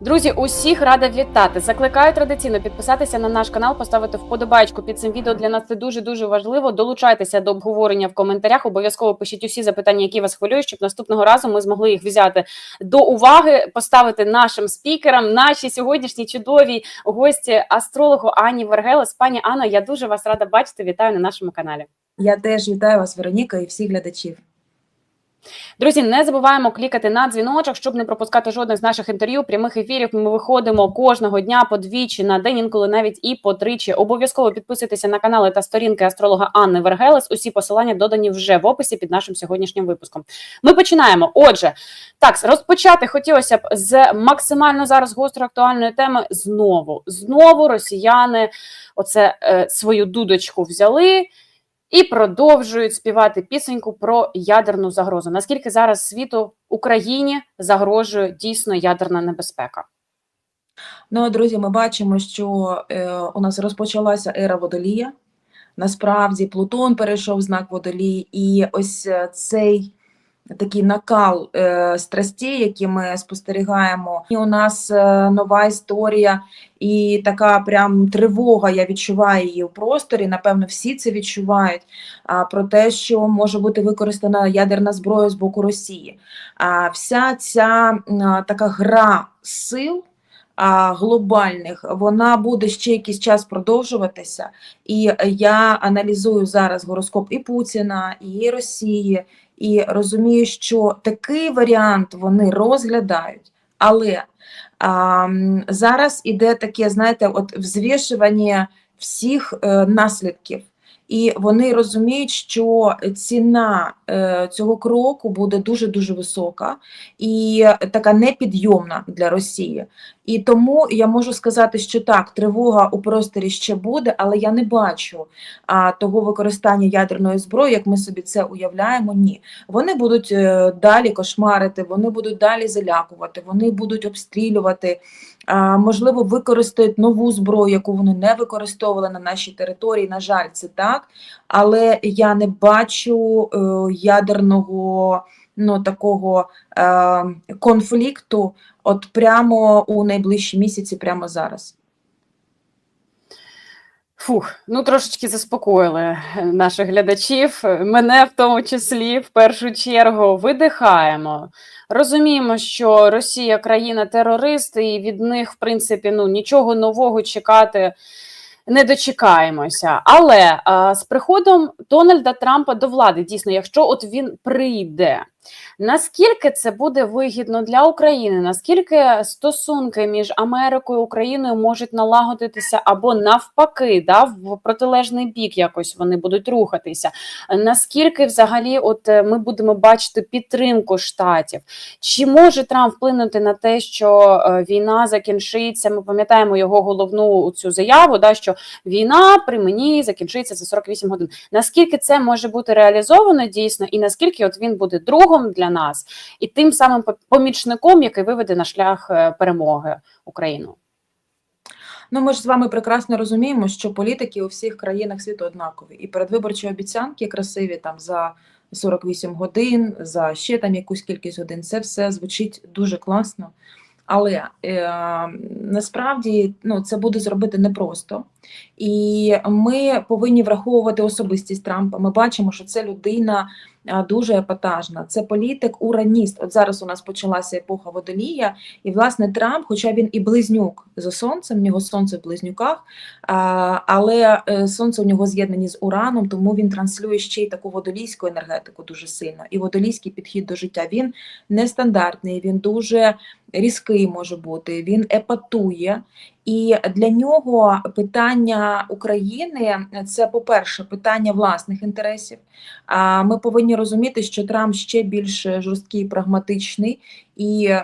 Друзі, усіх рада вітати. Закликаю традиційно підписатися на наш канал, поставити вподобайку під цим відео. Для нас це дуже дуже важливо. Долучайтеся до обговорення в коментарях. Обов'язково пишіть усі запитання, які вас хвилюють, щоб наступного разу ми змогли їх взяти до уваги, поставити нашим спікерам. Наші сьогоднішні чудові гості астрологу Ані Вергелес. Пані Анно, я дуже вас рада бачити. Вітаю на нашому каналі. Я теж вітаю вас, Вероніка, і всіх глядачів. Друзі, не забуваємо клікати на дзвіночок, щоб не пропускати жодних з наших інтерв'ю, прямих ефірів. Ми виходимо кожного дня по двічі на день, інколи навіть і по тричі. Обов'язково підписуйтеся на канали та сторінки астролога Анни Вергелес. Усі посилання додані вже в описі під нашим сьогоднішнім випуском. Ми починаємо. Отже, так розпочати хотілося б з максимально зараз гостро актуальної теми. Знову знову росіяни оце е, свою дудочку взяли. І продовжують співати пісеньку про ядерну загрозу. Наскільки зараз світу Україні загрожує дійсно ядерна небезпека? Ну, друзі, ми бачимо, що е, у нас розпочалася ера водолія. Насправді, Плутон перейшов знак водолії, і ось е, цей такий накал е, страстей, які ми спостерігаємо. І у нас е, нова історія і така прям тривога. Я відчуваю її в просторі. Напевно, всі це відчувають. А про те, що може бути використана ядерна зброя з боку Росії. А вся ця м, така гра сил. Глобальних вона буде ще якийсь час продовжуватися, і я аналізую зараз гороскоп і Путіна, і Росії, і розумію, що такий варіант вони розглядають, але а, зараз іде таке, знаєте, от взвішування всіх е, наслідків. І вони розуміють, що ціна е, цього кроку буде дуже дуже висока і така непідйомна для Росії. І тому я можу сказати, що так, тривога у просторі ще буде, але я не бачу а, того використання ядерної зброї, як ми собі це уявляємо. Ні, вони будуть е, далі кошмарити, вони будуть далі залякувати, вони будуть обстрілювати. Можливо, використають нову зброю, яку вони не використовували на нашій території. На жаль, це так, але я не бачу е, ядерного ну, такого е, конфлікту от прямо у найближчі місяці, прямо зараз. Фух, ну трошечки заспокоїли наших глядачів, мене в тому числі в першу чергу видихаємо. Розуміємо, що Росія країна-терорист, і від них, в принципі, ну нічого нового чекати не дочекаємося. Але а, з приходом Дональда Трампа до влади, дійсно, якщо от він прийде, наскільки це буде вигідно для України? Наскільки стосунки між Америкою і Україною можуть налагодитися або навпаки, да, в протилежний бік якось вони будуть рухатися? Наскільки взагалі, от е, ми будемо бачити підтримку штатів? Чи може Трамп вплинути на те, що е, війна закінчиться? Ми пам'ятаємо його головну цю заяву, да, що війна при мені закінчиться за 48 годин. Наскільки це може бути реалізовано дійсно, і наскільки от він буде другом для нас і тим самим по- помічником, який виведе на шлях е, перемоги Україну? Ну, ми ж з вами прекрасно розуміємо, що політики у всіх країнах світу однакові. І передвиборчі обіцянки красиві там за 48 годин, за ще там якусь кількість годин, це все звучить дуже класно. Але е, насправді ну, це буде зробити непросто. І ми повинні враховувати особистість Трампа. Ми бачимо, що це людина дуже епатажна. Це політик ураніст. От зараз у нас почалася епоха водолія, і власне Трамп, хоча він і близнюк за сонцем, в нього сонце в близнюках, але е, сонце у нього з'єднані з ураном, тому він транслює ще й таку водолійську енергетику дуже сильно. І водолійський підхід до життя він нестандартний, він дуже різкий може бути, він епатує. І для нього питання України це, по-перше, питання власних інтересів. Ми повинні розуміти, що Трамп ще більш жорсткий, і прагматичний, і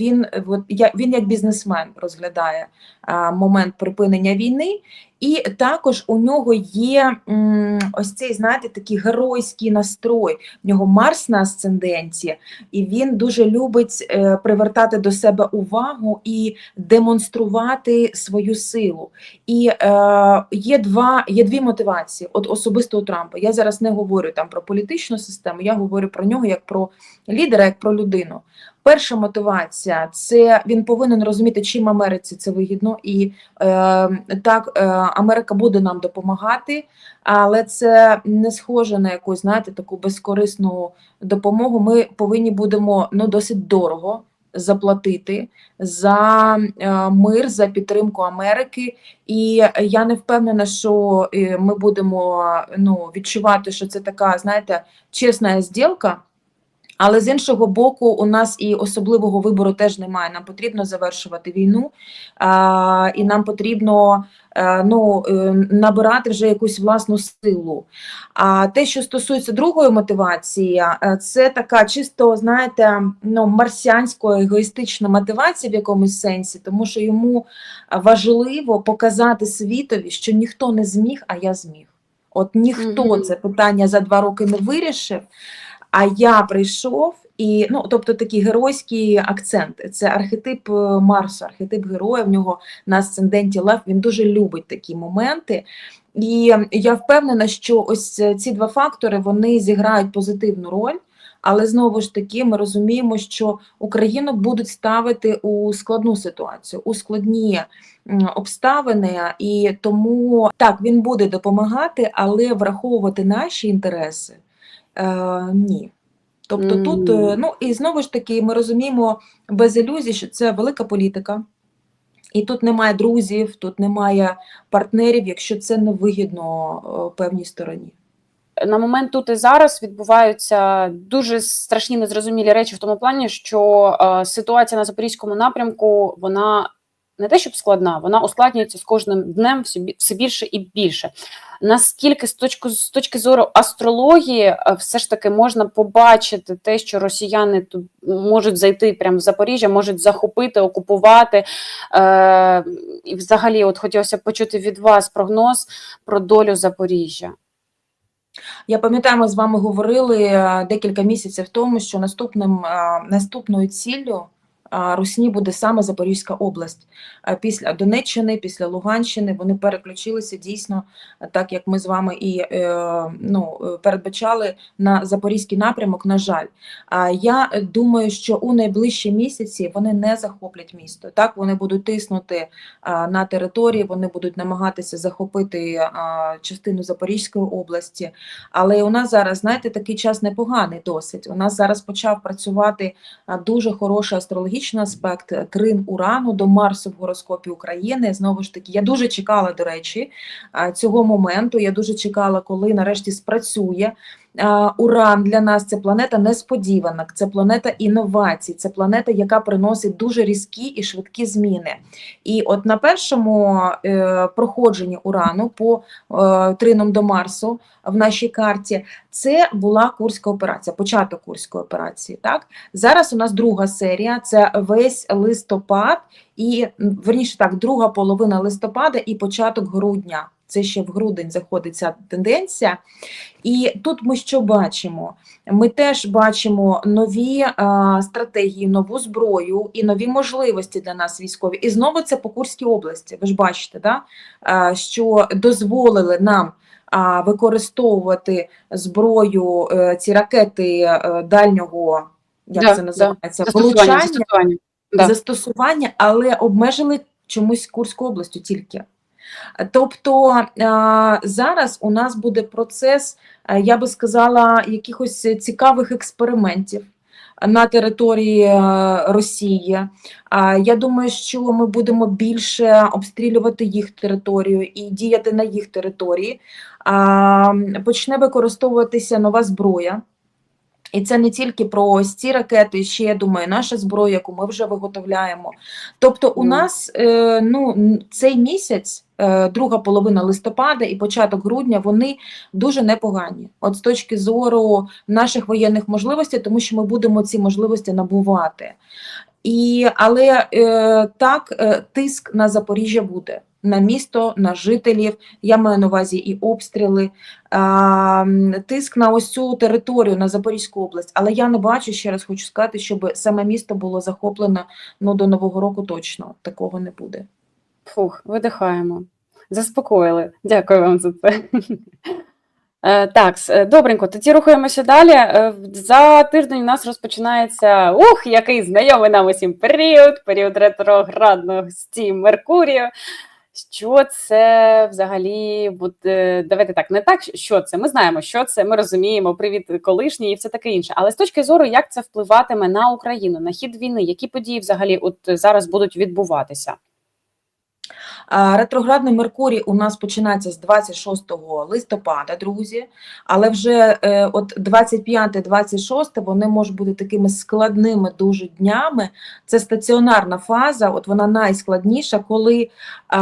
він, от, він як бізнесмен розглядає момент припинення війни. І також у нього є ось цей, знаєте, такий геройський настрой. В нього Марс на асценденті, і він дуже любить е, привертати до себе увагу і демонструвати свою силу. І е, є два є дві мотивації. От особисто у Трампа. Я зараз не говорю там про політичну систему, я говорю про нього як про лідера, як про людину. Україну. Перша мотивація це він повинен розуміти, чим Америці це вигідно, і е, так е, Америка буде нам допомагати, але це не схоже на якусь, знаєте, таку безкорисну допомогу. Ми повинні будемо ну досить дорого заплатити за е, мир, за підтримку Америки. І я не впевнена, що е, ми будемо ну, відчувати, що це така, знаєте, чесна зділка. Але з іншого боку, у нас і особливого вибору теж немає. Нам потрібно завершувати війну, а, і нам потрібно е, ну, е, набирати вже якусь власну силу. А те, що стосується другої мотивації, е, це така чисто, знаєте, ну, марсіансько егоїстична мотивація в якомусь сенсі, тому що йому важливо показати світові, що ніхто не зміг, а я зміг. От ніхто Мгм. це питання за два роки не вирішив. А я прийшов і ну, тобто такий геройський акцент. Це архетип е, Марсу, архетип героя. В нього на асценденті Лев. Він дуже любить такі моменти. І я впевнена, що ось ці два фактори вони зіграють позитивну роль. Але знову ж таки, ми розуміємо, що Україну будуть ставити у складну ситуацію, у складні обставини, і тому так він буде допомагати, але враховувати наші інтереси е, ні. Тобто тут, е, ну і знову ж таки, ми розуміємо без ілюзій, що це велика політика, і тут немає друзів, тут немає партнерів, якщо це не вигідно е, певній стороні. на момент тут і зараз відбуваються дуже страшні незрозумілі речі в тому плані, що ситуація на запорізькому напрямку вона не те, щоб складна, вона ускладнюється з кожним днем все, більше і більше. Наскільки з точки, з точки зору астрології, е, все ж таки можна побачити те, що росіяни тут можуть зайти прямо в Запоріжжя, можуть захопити, окупувати. Е, і взагалі, от хотілося почути від вас прогноз про долю Запоріжжя. Я пам'ятаю, ми з вами говорили е, декілька місяців тому, що наступним, е, наступною ціллю Русні буде саме Запорізька область. Після Донеччини, після Луганщини вони переключилися дійсно, так як ми з вами і е, ну, передбачали на Запорізький напрямок. На жаль, я думаю, що у найближчі місяці вони не захоплять місто. Так вони будуть тиснути на території, вони будуть намагатися захопити частину Запорізької області. Але у нас зараз, знаєте, такий час непоганий досить. У нас зараз почав працювати дуже хороший астрологічний аспект Крин трин Урану до Марсу в гороскопі України. Знову ж таки, я дуже чекала, до речі, цього моменту. Я дуже чекала, коли нарешті спрацює. Уран для нас це планета несподіванок, це планета інновацій, це планета, яка приносить дуже різкі і швидкі зміни. І от на першому е, проходженні урану по е, трином до Марсу в нашій карті це була Курська операція, початок Курської операції. Так зараз у нас друга серія, це весь листопад, і верніше так, друга половина листопада і початок грудня. Це ще в грудень заходить ця тенденція. І тут ми що бачимо? Ми теж бачимо нові а, стратегії, нову зброю і нові можливості для нас військові. І знову це по Курській області. Ви ж бачите, да? а, що дозволили нам а, використовувати зброю, е, ці ракети е, дальнього, як Да, це да. називається, Застосування, застосування. Да. застосування, але обмежили чомусь Курську областю тільки. Тобто е, зараз у нас буде процес, е, я би сказала, якихось цікавих експериментів на території е, Росії. Я думаю, що ми будемо більше обстрілювати їх територію і діяти на їх території. Почне використовуватися нова зброя. І це не тільки про ось ці ракети, ще я думаю, наша зброя, яку ми вже виготовляємо. Тобто, у Ну. нас ну, цей місяць, друга половина листопада і початок грудня, вони дуже непогані. От з точки зору наших воєнних можливостей, тому що ми будемо ці можливості набувати. І, але е, так, е, тиск на Запоріжжя буде. На місто, на жителів, я маю на увазі і обстріли, а, тиск на ось цю територію, на Запорізьку область. Але я не бачу, ще раз хочу сказати, щоб саме місто було захоплено ну, до Нового року точно. Такого не буде. Фух, видихаємо. Заспокоїли. Дякую вам за це. Е, Так, е, добренько, тоді рухаємося далі. Е, За тиждень у нас розпочинається ух, який знайомий нам усім період, період ретроградності Меркурію. Що це взагалі буде? Давайте так, не так, що це. Ми знаємо, що це, ми розуміємо, привіт колишній і все таке інше. Але з точки зору, як це впливатиме на Україну, на хід війни, які події взагалі от зараз будуть відбуватися? Ретроградний Меркурій у нас починається з 26 листопада, друзі, але вже е, от 25-26 вони можуть бути такими складними дуже днями. Це стаціонарна фаза, от вона найскладніша, коли е,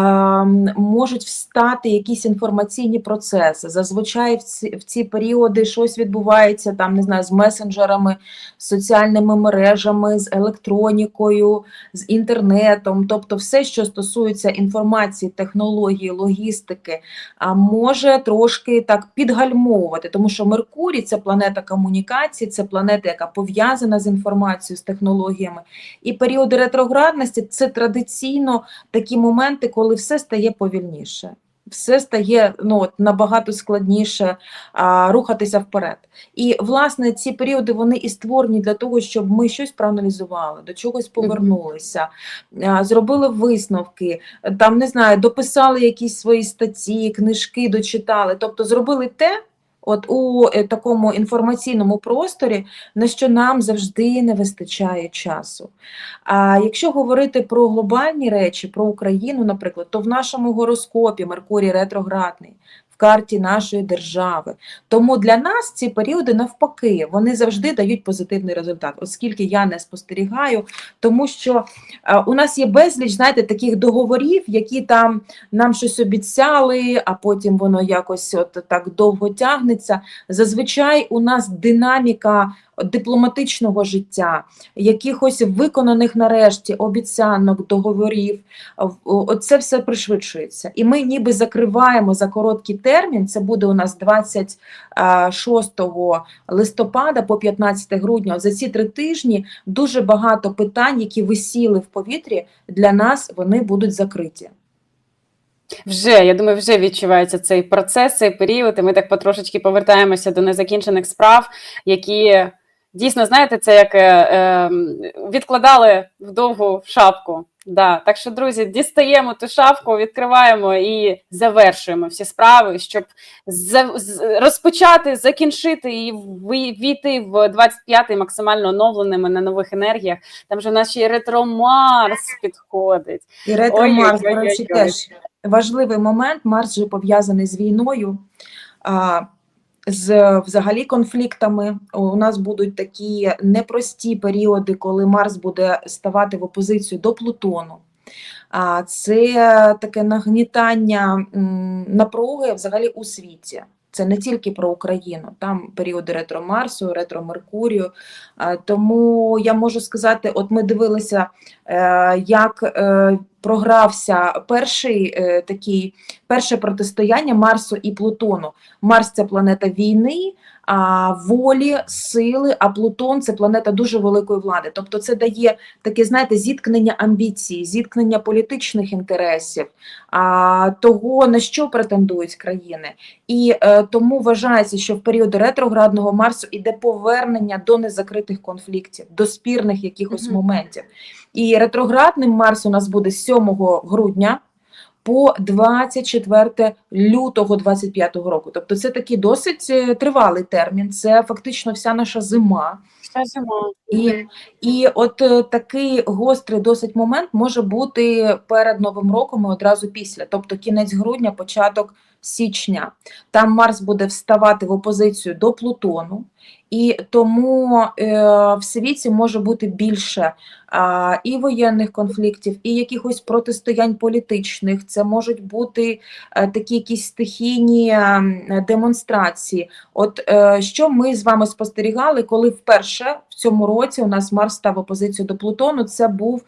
можуть встати якісь інформаційні процеси. Зазвичай в ці, в ці періоди щось відбувається там, не знаю, з месенджерами, з соціальними мережами, з електронікою, з інтернетом, тобто все, що стосується інформації, технології, логістики, може трошки так підгальмовувати, тому що Меркурій це планета комунікації, це планета, яка пов'язана з інформацією, з технологіями. І періоди ретроградності це традиційно такі моменти, коли все стає повільніше. Все стає ну, от, набагато складніше а, рухатися вперед. І, власне, ці періоди вони і створені для того, щоб ми щось проаналізували, до чогось повернулися, а, зробили висновки, там не знаю, дописали якісь свої статті, книжки дочитали. Тобто зробили те, от у е, такому інформаційному просторі, на що нам завжди не вистачає часу. А якщо говорити про глобальні речі, про Україну, наприклад, то в нашому гороскопі Меркурій ретроградний. Карті нашої держави. Тому для нас ці періоди навпаки, вони завжди дають позитивний результат, оскільки я не спостерігаю, тому що е, у нас є безліч, знаєте, таких договорів, які там нам щось обіцяли, а потім воно якось от так довго тягнеться. Зазвичай у нас динаміка дипломатичного життя, якихось виконаних нарешті обіцянок, договорів. Оце все пришвидшується. І ми ніби закриваємо за короткий термін. Це буде у нас 26 листопада по 15 грудня. За ці три тижні дуже багато питань, які висіли в повітрі, для нас вони будуть закриті. Вже, я думаю, вже відчувається цей процес, цей період, і ми так потрошечки повертаємося до незакінчених справ, які дійсно, знаєте, це як е, е, відкладали в довгу шапку. Да. Так що, друзі, дістаємо ту шапку, відкриваємо і завершуємо всі справи, щоб за, з- розпочати, закінчити і війти в 25-й максимально оновленими на нових енергіях. Там же в нас ретро-Марс підходить. І ретро Марс, до речі, теж важливий момент. Марс же пов'язаний з війною, а, з взагалі конфліктами. У нас будуть такі непрості періоди, коли Марс буде ставати в опозицію до Плутону. А це таке нагнітання напруги взагалі у світі. Це не тільки про Україну, там періоди ретро Марсу, ретро Меркурію. Тому я можу сказати, от ми дивилися, е, як е, програвся перший е, такий перше протистояння Марсу і Плутону. Марс це планета війни, а волі, сили, а Плутон це планета дуже великої влади. Тобто це дає таке, знаєте, зіткнення амбіцій, зіткнення політичних інтересів, а, того, на що претендують країни. І е, тому вважається, що в період ретроградного Марсу іде повернення до незакритих конфліктів, до спірних якихось Мгм. моментів. І ретроградним Марс у нас буде з 7 грудня по 24 лютого 25 року. Тобто це такий досить е, тривалий термін, це фактично вся наша зима. І, і от е, такий гострий досить момент може бути перед Новим роком і одразу після, тобто кінець грудня, початок січня. Там Марс буде вставати в опозицію до Плутону, і тому е, в світі може бути більше і воєнних конфліктів, і якихось протистоянь політичних. Це можуть бути е, такі якісь стихійні е, демонстрації. От е, що ми з вами спостерігали, коли вперше в цьому році у нас Марс став опозицію до Плутону. Це був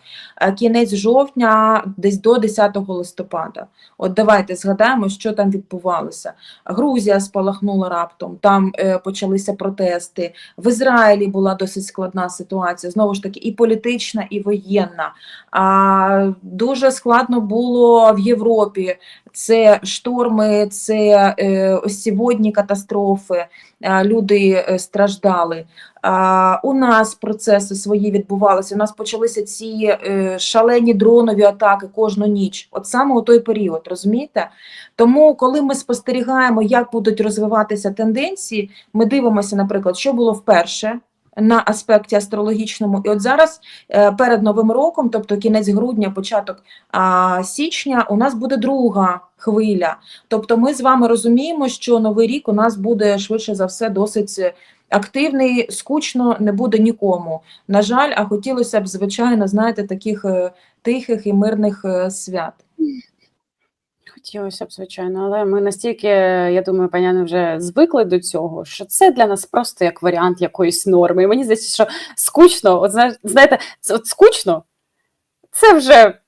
кінець жовтня, десь до 10 листопада. От давайте згадаємо, що там відбувалося. Грузія спалахнула раптом, там почалися протести. В Ізраїлі була досить складна ситуація, знову ж таки, і політична, і воєнна. А, дуже складно було в Європі. Це шторми, це е, сьогодні катастрофи, люди е, страждали. У нас процеси свої відбувалися. У нас почалися ці е, шалені дронові атаки кожну ніч. От саме у той період, розумієте? Тому, коли ми спостерігаємо, як будуть розвиватися тенденції, ми дивимося, наприклад, що було вперше. На аспекті астрологічному, і от зараз е, перед новим роком, тобто кінець грудня, початок січня, у нас буде друга хвиля. Тобто, ми з вами розуміємо, що новий рік у нас буде швидше за все досить е, активний, скучно не буде нікому. На жаль, а хотілося б, звичайно, знаєте, таких е, тихих і мирних е, свят. Хотілося б, звичайно, але ми настільки, я думаю, паняни вже звикли до цього, що це для нас просто як варіант якоїсь норми. І мені здається, що скучно, от знаєте, от скучно, це вже,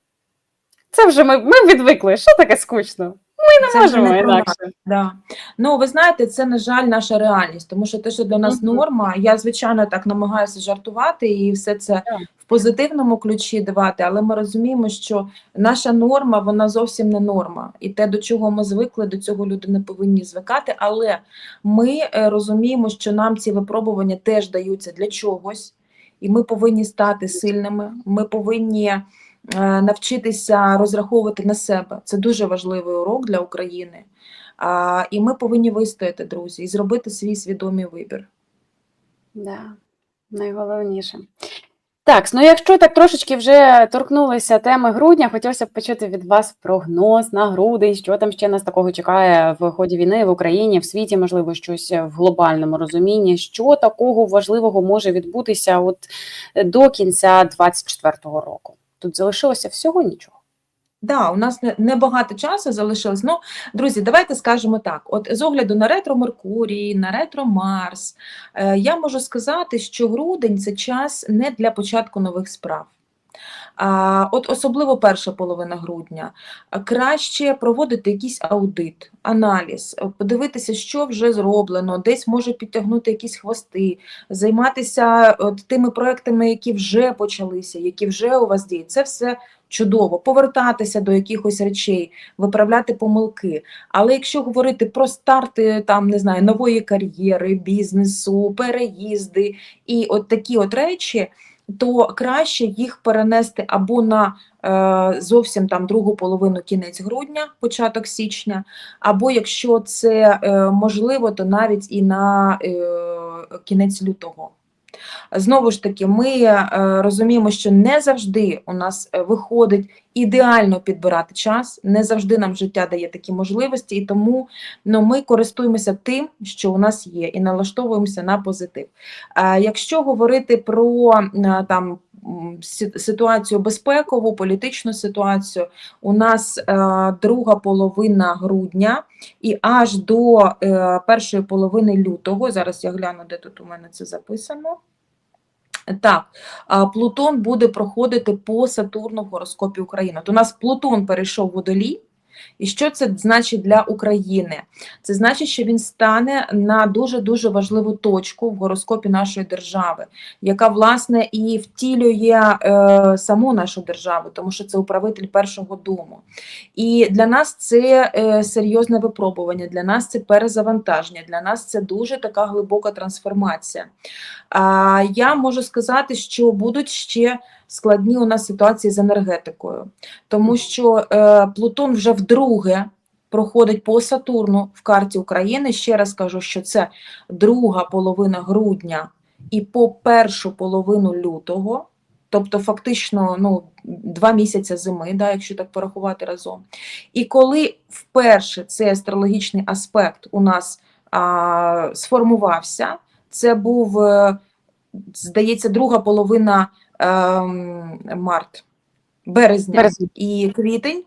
це вже ми, ми відвикли. Що таке скучно? Ми не Це можемо не інакше. Да. Ну, ви знаєте, це, на жаль, наша реальність, тому що те, що для нас норма, я, звичайно, так намагаюся жартувати і все це в позитивному ключі давати, але ми розуміємо, що наша норма, вона зовсім не норма. І те, до чого ми звикли, до цього люди не повинні звикати. Але ми е, розуміємо, що нам ці випробування теж даються для чогось, і ми повинні стати сильними. Ми повинні навчитися розраховувати на себе. Це дуже важливий урок для України. І ми повинні вистояти, друзі, і зробити свій свідомий вибір. Да, найголовніше. Так, ну якщо так трошечки вже торкнулися теми грудня, хотілося б почути від вас прогноз на грудень, що там ще нас такого чекає в ході війни в Україні, в світі, можливо, щось в глобальному розумінні. Що такого важливого може відбутися от до кінця 24-го року? Тут залишилося всього нічого. Да, у нас небагато часу залишилось. Ну, друзі, давайте скажемо так: от з огляду на ретро Меркурій, на ретро Марс, е, я можу сказати, що грудень це час не для початку нових справ. От особливо перша половина грудня. Краще проводити якийсь аудит, аналіз, е, подивитися, що вже зроблено, десь може підтягнути якісь хвости, займатися от тими проектами, які вже почалися, які вже у вас діють. Це все чудово. Повертатися до якихось речей, виправляти помилки. Але якщо говорити про старти там, не знаю, нової кар'єри, бізнесу, переїзди і от такі от речі, то краще їх перенести або на е, зовсім там другу половину кінець грудня, початок січня, або якщо це е, можливо, то навіть і на е, кінець лютого. Знову ж таки, ми е, розуміємо, що не завжди у нас е, виходить ідеально підбирати час, не завжди нам життя дає такі можливості, і тому ну, ми користуємося тим, що у нас є, і налаштовуємося на позитив. Е, Якщо говорити про там ситуацію безпекову, політичну ситуацію, у нас друга половина грудня і аж до першої половини лютого, зараз я гляну, де тут у мене це записано. Так, Плутон буде проходити по Сатурну в гороскопі України. От у нас Плутон перейшов в Водолій. І що це значить для України? Це значить, що він стане на дуже дуже важливу точку в гороскопі нашої держави, яка власне і втілює е, саму нашу державу, тому що це управитель першого дому. І для нас це е, серйозне випробування, для нас це перезавантаження, для нас це дуже така глибока трансформація. А, я можу сказати, що будуть ще складні у нас ситуації з енергетикою, тому що е, Плутон вже вдруге проходить по Сатурну в карті України. Ще раз кажу, що це друга половина грудня і по першу половину лютого. Тобто, фактично, ну, два місяці зими, да, якщо так порахувати разом. І коли вперше цей астрологічний аспект у нас а, сформувався, це був, е, здається, друга половина март, березня Березня. і квітень.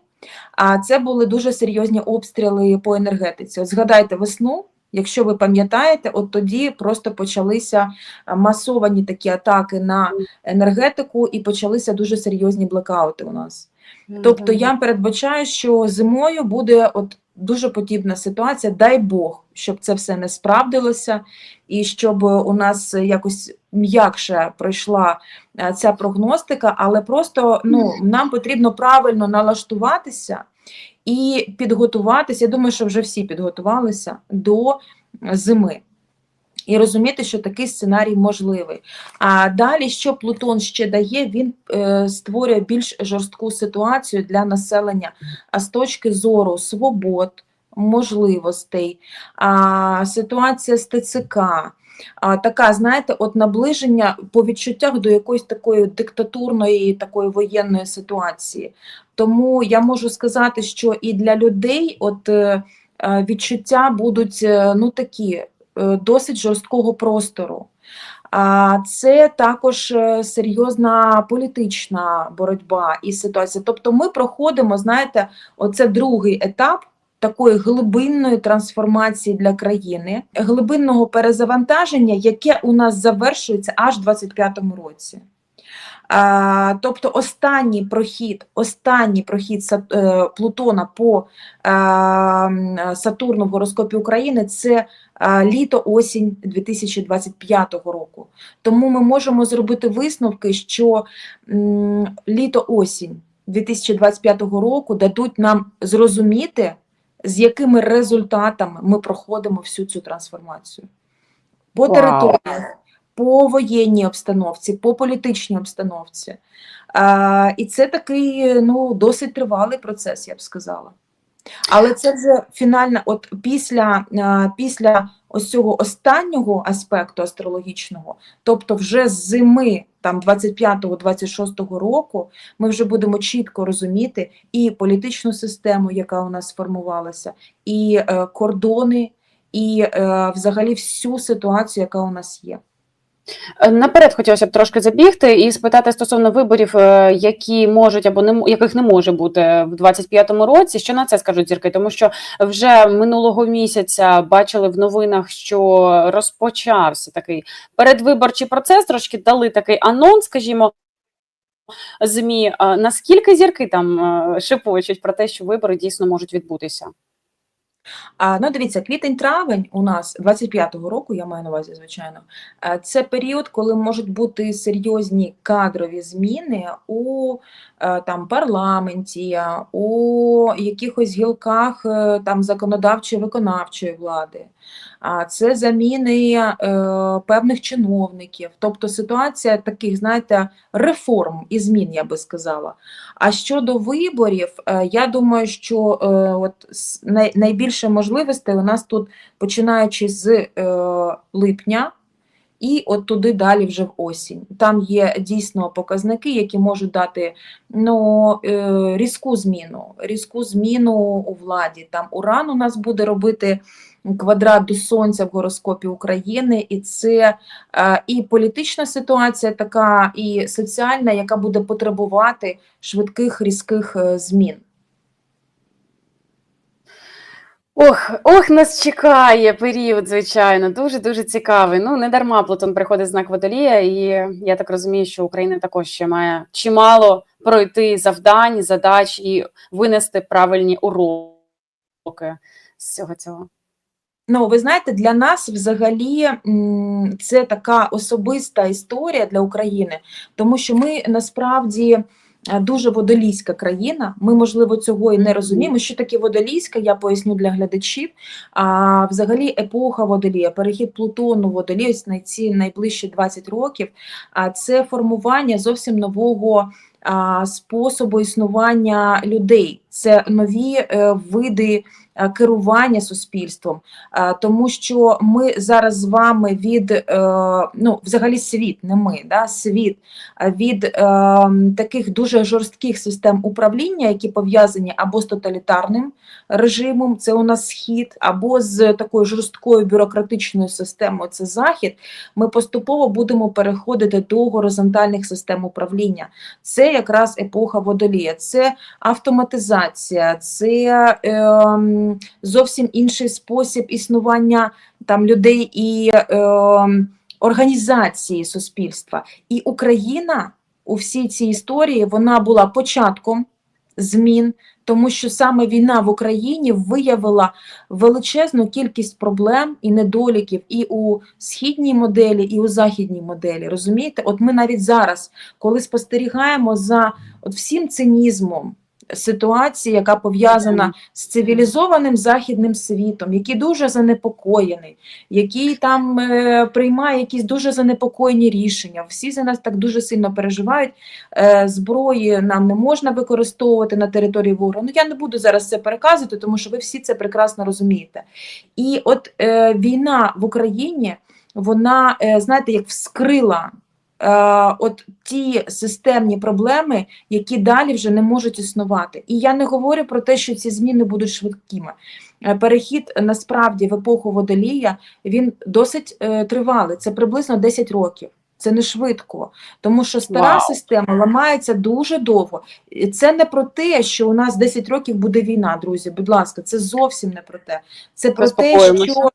А це були дуже серйозні обстріли по енергетиці. От згадайте весну, Якщо ви пам'ятаєте, от тоді просто почалися масовані такі атаки на енергетику і почалися дуже серйозні блекаути у нас. Тобто я передбачаю, що зимою буде от дуже подібна ситуація. Дай Бог, щоб це все не справдилося, і щоб у нас якось м'якше пройшла е, ця прогностика, але просто ну, нам потрібно правильно налаштуватися і підготуватися. Я думаю, що вже всі підготувалися до зими. І розуміти, що такий сценарій можливий. А далі, що Плутон ще дає, він е, створює більш жорстку ситуацію для населення, а з точки зору свобод, можливостей, а, ситуація з ТЦК. А, така, знаєте, от наближення по відчуттях до якоїсь такої диктатурної, такої воєнної ситуації. Тому я можу сказати, що і для людей от е, е, відчуття будуть е, ну такі досить жорсткого простору. А це також серйозна політична боротьба і ситуація. Тобто ми проходимо, знаєте, оце другий етап такої глибинної трансформації для країни, глибинного перезавантаження, яке у нас завершується аж в 25-му році. А, тобто останній прохід, останній прохід Сат- е, Плутона по е, Сатурну в гороскопі України це е, літо-осінь 2025 року. Тому ми можемо зробити висновки, що м, літо-осінь 2025 року дадуть нам зрозуміти, з якими результатами ми проходимо всю цю трансформацію. По Вау. територіях, по воєнній обстановці, по політичній обстановці. А, і це такий ну, досить тривалий процес, я б сказала. Але це вже фінальна, от після, після ось цього останнього аспекту астрологічного, тобто вже з зими там 25-26 року, ми вже будемо чітко розуміти і політичну систему, яка у нас сформувалася, і е, кордони, і е, взагалі всю ситуацію, яка у нас є. Е, Наперед хотілося б трошки забігти і спитати стосовно виборів, е, які можуть або не яких не може бути в 25-му році. Що на це скажуть зірки? Тому що вже минулого місяця бачили в новинах, що розпочався такий передвиборчий процес. Трошки дали такий анонс, скажімо. ЗМІ, наскільки зірки там е, шепочуть про те, що вибори дійсно можуть відбутися? А, ну, дивіться, квітень-травень у нас 25-го року, я маю на увазі, звичайно, е, це період, коли можуть бути серйозні кадрові зміни у е, там, парламенті, у якихось гілках е, там, законодавчої виконавчої влади. А це заміни е, певних чиновників, тобто ситуація таких, знаєте, реформ і змін, я би сказала. А щодо виборів, я думаю, що е, от с- найбільше можливостей у нас тут починаючи з е, липня і от туди далі вже в осінь. Там є дійсно показники, які можуть дати ну, е, різку зміну, різку зміну у владі. Там Уран у нас буде робити квадрат до Сонця в гороскопі України, і це е, і політична ситуація така, і соціальна, яка буде потребувати швидких різких е, змін. Ох, ох, нас чекає період, звичайно, дуже дуже цікавий. Ну не дарма Плутон приходить знак водолія, і я так розумію, що Україна також ще має чимало пройти завдань, задач і винести правильні уроки з цього цього. Ну, ви знаєте, для нас взагалі це така особиста історія для України, тому що ми насправді дуже водолійська країна. Ми, можливо, цього і не розуміємо. Що таке водолійська, я поясню для глядачів. А взагалі епоха водолія, перехід Плутону Водолі, водолій, ось на ці найближчі 20 років, а це формування зовсім нового способу існування людей. Це нові е, види е, керування суспільством. Е, тому що ми зараз з вами від е, ну, взагалі світ, не ми, да, світ е, від е, таких дуже жорстких систем управління, які пов'язані або з тоталітарним режимом, це у нас схід, або з такою жорсткою бюрократичною системою, це захід. Ми поступово будемо переходити до горизонтальних систем управління. Це якраз епоха водолія. Це автоматизація, це ем, зовсім інший спосіб існування там людей і ем, організації суспільства. І Україна у всій цій історії вона була початком змін, тому що саме війна в Україні виявила величезну кількість проблем і недоліків і у східній моделі, і у західній моделі. Розумієте? От ми навіть зараз, коли спостерігаємо за от всім цинізмом ситуації, яка пов'язана з цивілізованим західним світом, який дуже занепокоєний, який там е, приймає якісь дуже занепокоєні рішення. Всі за нас так дуже сильно переживають. Е, зброї нам не можна використовувати на території ворога. Ну я не буду зараз це переказувати, тому що ви всі це прекрасно розумієте. І от е, війна в Україні, вона, е, знаєте, як вскрила. Е, От ті системні проблеми, які далі вже не можуть існувати. І я не говорю про те, що ці зміни будуть швидкими. Е, Перехід насправді в епоху водолія він досить е, тривалий. Це приблизно 10 років. Це не швидко, тому що стара Вау. система ламається дуже довго. І Це не про те, що у нас 10 років буде війна, друзі. Будь ласка, це зовсім не про те. Це про те, що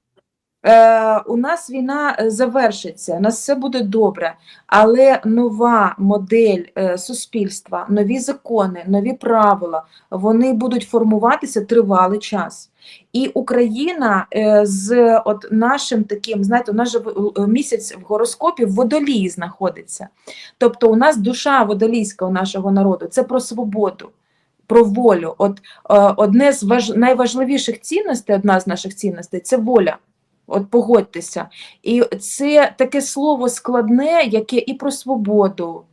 е, у нас війна е, завершиться, у нас все буде добре, але нова модель е, суспільства, нові закони, нові правила, вони будуть формуватися тривалий час. І Україна з от нашим таким, знаєте, у нас же місяць в гороскопі в водолії знаходиться. Тобто у нас душа водолійська у нашого народу це про свободу, про волю. От одне з важ... найважливіших цінностей, одна з наших цінностей це воля. От погодьтеся. І це таке слово складне, яке і про свободу,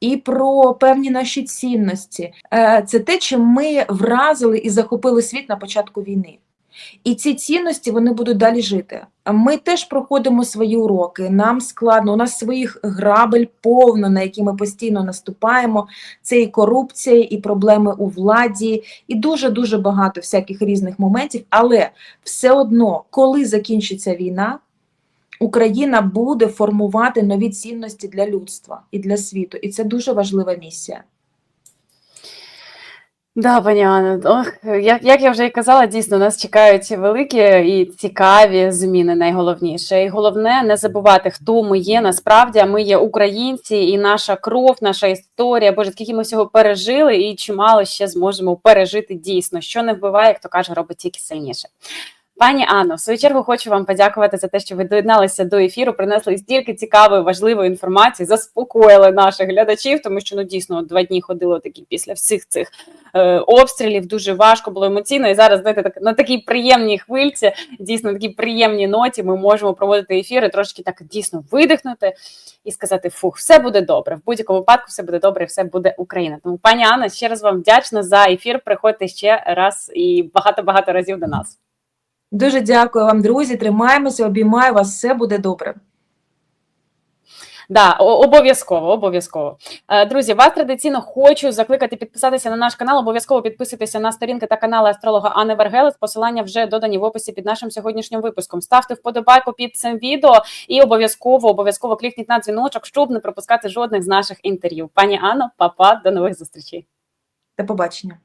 і про певні наші цінності. Е, Це те, чим ми вразили і захопили світ на початку війни. І ці цінності вони будуть далі жити. Ми теж проходимо свої уроки. Нам складно, у нас своїх грабель повно, на які ми постійно наступаємо. Це і корупція, і проблеми у владі, і дуже дуже багато всяких різних моментів. Але все одно, коли закінчиться війна, Україна буде формувати нові цінності для людства і для світу. І це дуже важлива місія. Да, пані Анна, ох, як, як я вже і казала, дійсно нас чекають великі і цікаві зміни. Найголовніше, і головне не забувати, хто ми є. Насправді, ми є українці, і наша кров, наша історія. Боже, скільки ми всього пережили, і чимало ще зможемо пережити дійсно. Що не вбиває, як то каже, робить тільки сильніше. Пані Анно, в свою чергу хочу вам подякувати за те, що ви доєдналися до ефіру, принесли стільки цікавої, важливої інформації, заспокоїли наших глядачів, тому що ну дійсно два дні ходило такі після всіх цих е, обстрілів. Дуже важко було емоційно. І зараз знаєте, так на такій приємній хвильці, дійсно на такій приємній ноті, ми можемо проводити ефіри, трошки так дійсно видихнути і сказати: фух, все буде добре. В будь-якому випадку все буде добре, все буде Україна. Тому, пані Анна, ще раз вам вдячна за ефір. Приходьте ще раз і багато багато разів до нас. Дуже дякую вам, друзі. Тримаємося, обіймаю вас, все буде добре. Да, обов'язково, обов'язково. Е, Друзі, вас традиційно хочу закликати підписатися на наш канал. Обов'язково підписуйтеся на сторінки та канали астролога Анни Вергелес. Посилання вже додані в описі під нашим сьогоднішнім випуском. Ставте вподобайку під цим відео і обов'язково обов'язково клікніть на дзвіночок, щоб не пропускати жодних з наших інтерв'ю. Пані Анно, папа, до нових зустрічей. До побачення.